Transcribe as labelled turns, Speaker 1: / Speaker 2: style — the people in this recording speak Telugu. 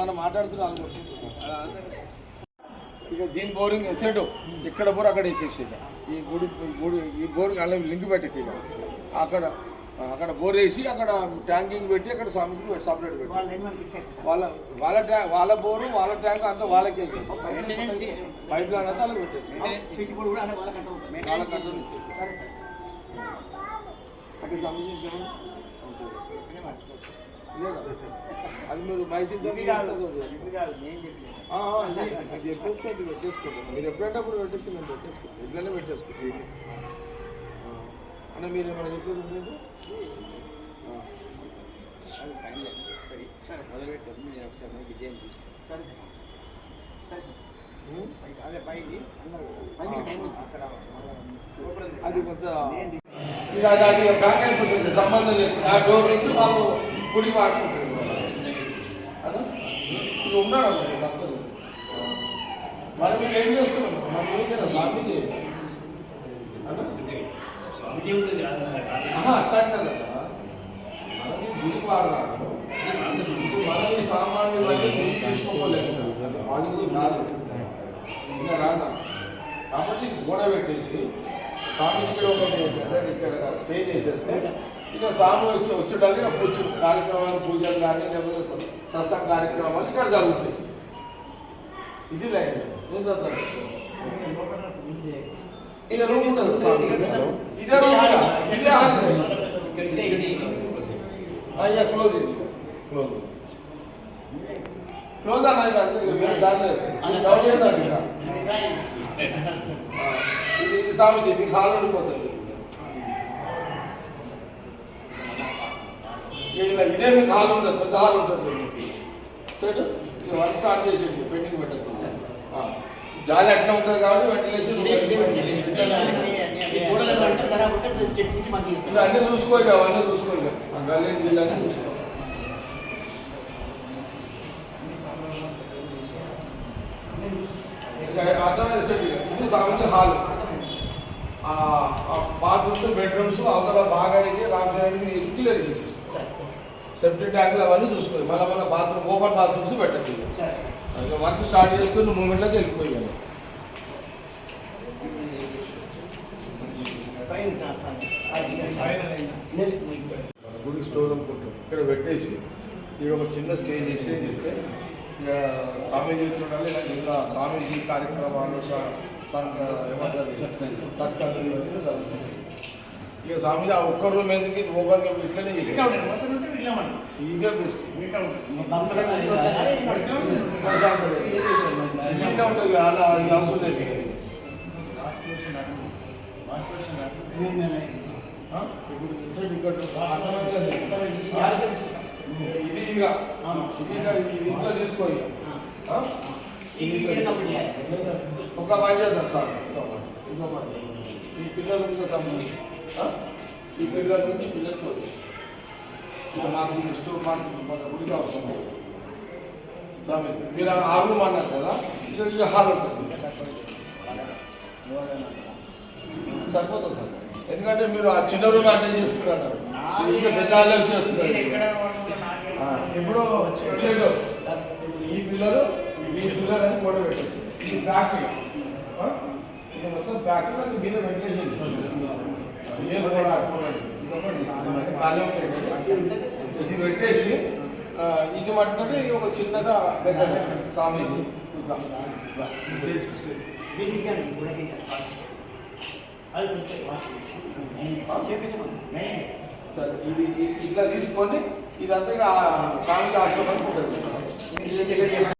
Speaker 1: మనం మాట్లాడుతున్నాం. ఇక దీని బోరింగ్ సెట్ ఇక్కడ బోర్ అక్కడ వేసేసి ఇక. ఈ గుడి గుడి ఈ బోర్ అలా లింక్ పెట్టేది అక్కడ అక్కడ బోర్ వేసి అక్కడ ట్యాంకింగ్ పెట్టి అక్కడ స్వామికి సపరేట్ పెట్టి. వాళ్ళ వాళ్ళ ట్యా వాళ్ళ బోరు వాళ్ళ ట్యాంక్ అంతా వాళ్ళకే పైప్ లైన్ అంతా అలా పెట్టేసి వాళ్ళ కంట్రోల్ స్వామిజీ అది మీరు మైసూర్ అది ఎప్పేస్తే అది పెట్టేసుకోండి. మీరు ఎప్పుడంటే అప్పుడు పెట్టేసి నేను పెట్టేసుకోండి ఇట్లనే పెట్టేసుకోండి అంటే మీరు ఏమైనా చెప్పేది ఉంది అది కొంత ఇక దాని బ్యాక్ అయిపోతుంది సంబంధం లేదు. ఆ డోర్ నుంచి వాళ్ళు కుడి వాడుకుంటుంది అదా? ఇక ఉన్నాడు తప్పదు మరి మీరు ఏం చేస్తున్నారు? మన ఊరికేనా? స్వామికి అన్నా? ఆహా, అట్లా అంటదన్నా మనకి వాడదాము తీసుకోలేదు అది కూడా కాదు ఇంకా రానా కాబట్టి గోడ పెట్టేసి స్వామి ఇక్కడ ఒక ఇక్కడ స్టే చేసేస్తే ఇక వచ్చి వచ్చేటానికి అప్పుడు వచ్చి కార్యక్రమాలు పూజలు కానీ లేకపోతే సత్సంగ కార్యక్రమాలు ఇక్కడ జరుగుతాయి. ఇది లైన్. ఇక రూమ్ ఉండదు ఇదే రూమ్. ఇదే హాల్. అయ్యా క్లోజ్ క్లోజ్. క్లోజ్ అన్న ఇక అంతే దారి లేదు. అది డౌన్ చేద్దాం ఇది ఇది స్వామిజీ మీకు హాల్ ఉండిపోతుంది. ఇలా ఇదే మీకు హాల్ ఉంటుంది పెద్ద హాల్ ఉంటుంది సరే వర్క్ స్టార్ట్ చేసేది పెండింగ్ పెట్టద్దు. జాలి అట్లా ఉంటుంది కాబట్టి వెంటిలేషన్ అన్నీ చూసుకో ఇక అవన్నీ చూసుకో ఇక ఆ గలీజ్ ఇవన్నీ చూసుకో అర్థమైంది ఇక ఇది సామాన్య హాల్. బాత్రూమ్స్ బెడ్రూమ్స్ అవతల బాగా రామచంద్రుడికి క్లియర్ చేసేస్తాం సెప్టిక్ ట్యాంకులు అవన్నీ చూసుకోవాలి. మళ్ళీ మళ్ళీ బాత్రూమ్ ఓపెన్ బాత్రూమ్స్ పెట్టచ్చు. ఇక వర్క్ స్టార్ట్ చేసుకుని మూమెంట్లోకి వెళ్ళిపోయాను. గుడి స్టోర్ అనుకుంటాం. ఇక్కడ పెట్టేసి ఇక్కడ ఒక చిన్న స్టేజ్ ఇస్తే ఇక స్వామీజీ చూడాలి. ఇలా ఇంకా స్వామీజీ కార్యక్రమాలు స- సంఘ ఏమంటారు? సత్సంగం. ఇవన్నీ జరుగుతాయి. ఇక స్వామీజీ ఆ ఒక్క రూమ్ ఎందుకు ఇది ఓపెన్గా ఇట్లనే చేసి ఇదే బెస్ట్ ప్రశాంతత ఇట్లనే ఉంటుంది అలా ఇది అవసరం లేదు ఆ? ఇప్పుడు ఇన్సైడ్ ఇక్కడ అర్థమైంది ఇది ఇక ఇది ఇక ఇది ఇంట్లో తీసుకో ఇక ఆ? ఇది ఇక ఒక పని చేద్దాం సార్ ఇంకో పని ఈ పిల్లల నుంచి సంబంధించి ఆ? ఈ పిల్లల నుంచి పిల్లలు చూడండి ఇక మాకు ఇష్టం మాకు మన గుడికి అవసరం లేదు. స్వామి మీరు ఆ రూమ్ అన్నారు కదా ఇక ఇక హాల్ ఉంటుంది సరిపోతుంది సార్ ఎందుకంటే మీరు ఆ చిన్న రూమ్ అటెండ్ చేసుకున్నారు ఇంకా పెద్ద హాల్లో వచ్చేస్తున్నారు ఆ, ఇప్పుడు ఈ పిల్లలు ఈ పిల్లలు అనేది కూడా పెట్టారు ఇది బ్యాక్ ఇక్కడ ఇది మొత్తం బ్యాక్ మీద వెంటిలేషన్ ఇది పెట్టేసి ఇది మట్టుకంటే ఇది ఒక చిన్నగా పెద్ద స్వామి ఇట్లా సరే ఇది ఇట్లా తీసుకొని ఇదంతా ఇక స్వామికి ఆశ్రమానికి ఉంటుంది